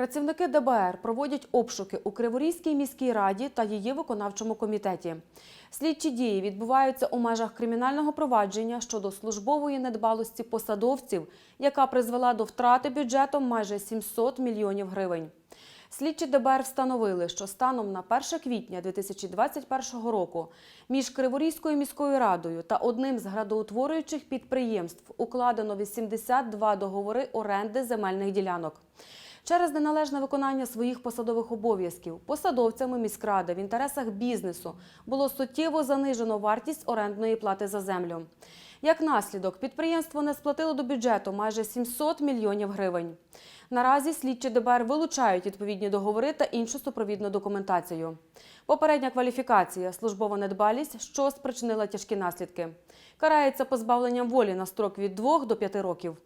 Працівники ДБР проводять обшуки у Криворізькій міській раді та її виконавчому комітеті. Слідчі дії відбуваються у межах кримінального провадження щодо службової недбалості посадовців, яка призвела до втрати бюджетом майже 700 мільйонів гривень. Слідчі ДБР встановили, що станом на 1 квітня 2021 року між Криворізькою міською радою та одним з градоутворюючих підприємств укладено 82 договори оренди земельних ділянок. Через неналежне виконання своїх посадових обов'язків посадовцями міськради в інтересах бізнесу було суттєво занижено вартість орендної плати за землю. Як наслідок, підприємство не сплатило до бюджету майже 700 мільйонів гривень. Наразі слідчі ДБР вилучають відповідні договори та іншу супровідну документацію. Попередня кваліфікація службова недбалість, що спричинила тяжкі наслідки. Карається позбавленням волі на строк від 2 до 5 років.